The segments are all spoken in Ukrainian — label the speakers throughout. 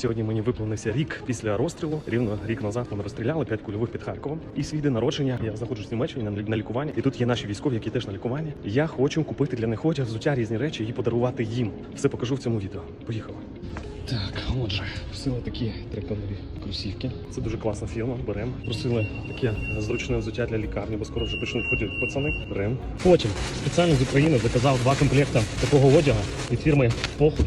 Speaker 1: Сьогодні мені виповнився рік після розстрілу. Рівно рік назад мене розстріляли п'ять кульових під Харковом. І свій день народження я знаходжусь в Німеччині на, на лікуванні. І тут є наші військові, які теж на лікуванні. Я хочу купити для них одяг, взуття, різні речі і подарувати їм. Все покажу в цьому відео. Поїхали. Так, отже, просили такі триколові кросівки. Це дуже класна фірма. Берем. Просили таке зручне взуття для лікарні, бо скоро вже почнуть ходити пацани. Берем. Потім спеціально з України заказав два комплекти такого одягу від фірми Похуй.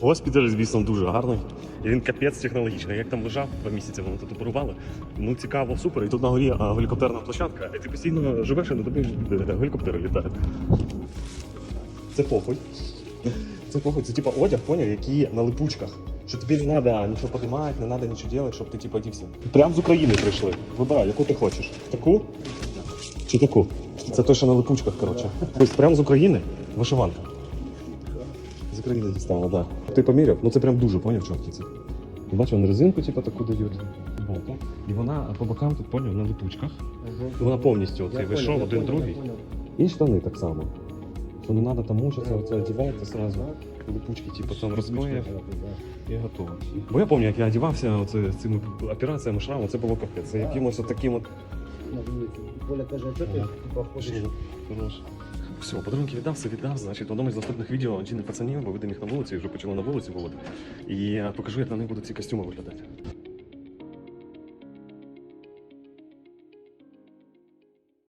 Speaker 1: Госпіталь, звісно, дуже гарний. І він капець технологічний. Як там лежав два місяці, воно тут оперували. Ну цікаво, супер. І тут на горі гелікоптерна площадка. І ти постійно живеш і на тобі е, гелікоптери літають. Це похуй. Це похуй, це типа одяг, поняв, який на липучках. Що тобі не треба нічого піднімати, не треба нічого робити, щоб ти типа одівся. Прям з України прийшли. Вибирай, яку ти хочеш. Таку? Чи таку? Це той, що на липучках, коротше. Тобто прям з України вишиванка. З України дістала, так. Да. Ти поміряв? Ну це прям дуже поняв, чорті це. Бачиш, вони резинку, типу, таку дають боку. І вона по бокам тут поняв на липучках. І вона повністю оцей вийшов, один другий. І штани так само. Що не треба там мучитися, оце одівається сразу. Липучки, типу, там розклеїв і готово. Бо я пам'ятаю, як я одівався оце, цими операціями шраму, це було капець. Це якимось таким от
Speaker 2: Коля каже, а що ти типа ходиш?
Speaker 1: Все, подарунки віддав, все віддав. Значить, в одному з наступних відео один пацанів, бо видимо їх на вулиці, вже почали на вулиці виводити. І я покажу, як на них будуть ці костюми виглядати.